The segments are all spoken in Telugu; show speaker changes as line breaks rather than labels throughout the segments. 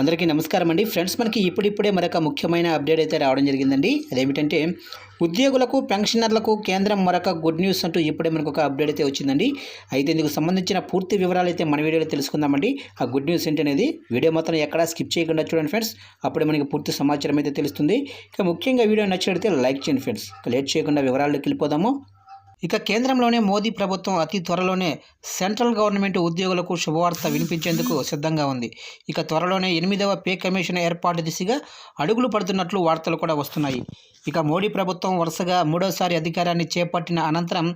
అందరికీ నమస్కారం అండి. ఫ్రెండ్స్ మనకి ఇప్పుడిప్పుడే మరొక ముఖ్యమైన అప్డేట్ అయితే రావడం జరిగిందండి. అదేమిటంటే ఉద్యోగులకు పెన్షనర్లకు కేంద్రం మరొక గుడ్ న్యూస్ అంటూ ఇప్పుడే మనకు ఒక అప్డేట్ అయితే వచ్చిందండి. అయితే ఇందుకు సంబంధించిన పూర్తి వివరాలు అయితే మన వీడియోలో తెలుసుకుందామండి. ఆ గుడ్ న్యూస్ ఏంటనేది వీడియో మాత్రం ఎక్కడా స్కిప్ చేయకుండా చూడండి ఫ్రెండ్స్. అప్పుడే మనకి పూర్తి సమాచారం అయితే తెలుస్తుంది. ఇక ముఖ్యంగా వీడియో నచ్చినట్లయితే లైక్ చేయండి ఫ్రెండ్స్. లేట్ చేయకుండా వివరాల్లోకి వెళ్ళిపోదాము. ఇక కేంద్రంలోనే మోదీ ప్రభుత్వం అతి త్వరలోనే సెంట్రల్ గవర్నమెంట్ ఉద్యోగులకు శుభవార్త వినిపించేందుకు సిద్ధంగా ఉంది. ఇక త్వరలోనే ఎనిమిదవ పే కమిషన్ ఏర్పాటు దిశగా అడుగులు పడుతున్నట్లు వార్తలు కూడా వస్తున్నాయి. ఇక మోడీ ప్రభుత్వం వరుసగా మూడోసారి అధికారాన్ని చేపట్టిన అనంతరం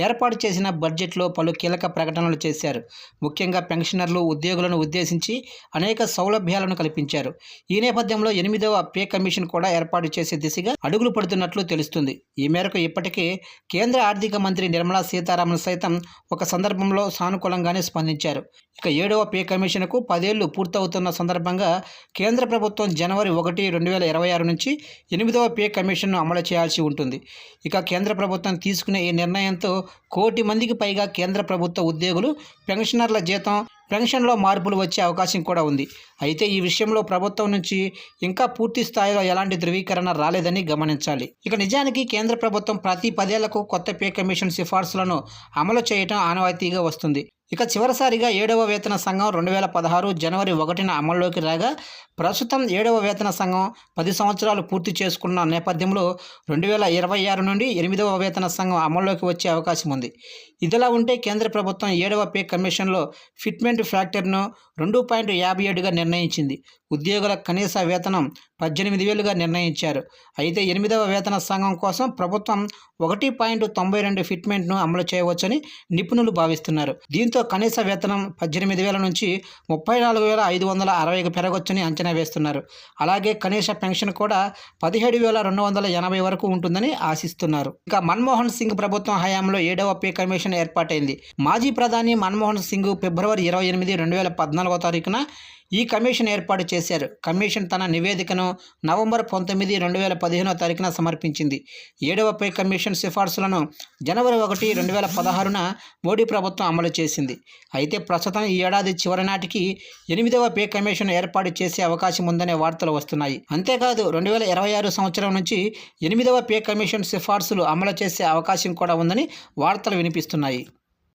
ఏర్పాటు చేసిన బడ్జెట్లో పలు కీలక ప్రకటనలు చేశారు. ముఖ్యంగా పెన్షనర్లు ఉద్యోగులను ఉద్దేశించి అనేక సౌలభ్యాలను కల్పించారు. ఈ నేపథ్యంలో ఎనిమిదవ పే కమిషన్ కూడా ఏర్పాటు చేసే దిశగా అడుగులు పడుతున్నట్లు తెలుస్తుంది. ఈ మేరకు ఇప్పటికే కేంద్ర ఆర్థిక మంత్రి నిర్మలా సీతారామన్ సైతం ఒక సందర్భంలో సానుకూలంగానే స్పందించారు. ఇక ఏడవ పే కమిషన్కు పదేళ్ళు పూర్తవుతున్న సందర్భంగా కేంద్ర ప్రభుత్వం జనవరి ఒకటి రెండు వేల ఇరవై ఆరు నుంచి ఎనిమిదవ పే కమిషన్ను అమలు చేయాల్సి ఉంటుంది. ఇక కేంద్ర ప్రభుత్వం తీసుకునే ఈ నిర్ణయంతో కోటి మందికి పైగా కేంద్ర ప్రభుత్వ ఉద్యోగులు పెన్షనర్ల జీతం పెన్షన్లో మార్పులు వచ్చే అవకాశం కూడా ఉంది. అయితే ఈ విషయంలో ప్రభుత్వం నుంచి ఇంకా పూర్తి స్థాయిలో ఎలాంటి ధృవీకరణ రాలేదని గమనించాలి. ఇక నిజానికి కేంద్ర ప్రభుత్వం ప్రతి పదేళ్ళకు కొత్త పే కమిషన్ సిఫార్సులను అమలు చేయటం ఆనవాయితీగా వస్తుంది. ఇక చివరిసారిగా ఏడవ వేతన సంఘం రెండు వేల పదహారు జనవరి ఒకటిన అమల్లోకి రాగా ప్రస్తుతం ఏడవ వేతన సంఘం పది సంవత్సరాలు పూర్తి చేసుకున్న నేపథ్యంలో రెండు వేల ఇరవై ఆరు నుండి ఎనిమిదవ వేతన సంఘం అమల్లోకి వచ్చే అవకాశం ఉంది. ఇదిలా ఉంటే కేంద్ర ప్రభుత్వం ఏడవ పే కమిషన్లో ఫిట్మెంట్ ఫ్యాక్టర్ను రెండు పాయింట్ యాభై ఏడుగా నిర్ణయించింది. ఉద్యోగుల కనీస వేతనం పద్దెనిమిది వేలుగా నిర్ణయించారు. అయితే ఎనిమిదవ వేతన సంఘం కోసం ప్రభుత్వం ఒకటి పాయింట్ తొంభై రెండు ఫిట్మెంట్ను అమలు చేయవచ్చని నిపుణులు భావిస్తున్నారు. దీంతో కనీస వేతనం పద్దెనిమిది వేల నుంచి ముప్పై నాలుగు వేల ఐదు వందల అరవైకి పెరగొచ్చని అంచనా వేస్తున్నారు. అలాగే కనీస పెన్షన్ కూడా పదిహేడు వేల రెండు వందల ఎనభై వరకు ఉంటుందని ఆశిస్తున్నారు. ఇక మన్మోహన్ సింగ్ ప్రభుత్వం హయాంలో ఏడవ పే కమిషన్ ఏర్పాటైంది. మాజీ ప్రధాని మన్మోహన్ సింగ్ ఫిబ్రవరి ఇరవై ఎనిమిది రెండు వేల పద్నాలుగో తారీఖున ఈ కమిషన్ ఏర్పాటు చేశారు. కమిషన్ తన నివేదికను నవంబర్ పంతొమ్మిది రెండు వేల పదిహేనో తారీఖున సమర్పించింది. ఏడవ పే కమిషన్ సిఫార్సులను జనవరి ఒకటి రెండు వేల పదహారున మోడీ ప్రభుత్వం అమలు చేసింది. అయితే ప్రస్తుతం ఈ ఏడాది చివరి నాటికి ఎనిమిదవ పే కమిషన్ ఏర్పాటు చేసే అవకాశం ఉందనే వార్తలు వస్తున్నాయి. అంతేకాదు రెండు వేల ఇరవై ఆరు సంవత్సరం నుంచి ఎనిమిదవ పే కమిషన్ సిఫార్సులు అమలు చేసే అవకాశం కూడా ఉందని వార్తలు వినిపిస్తున్నాయి.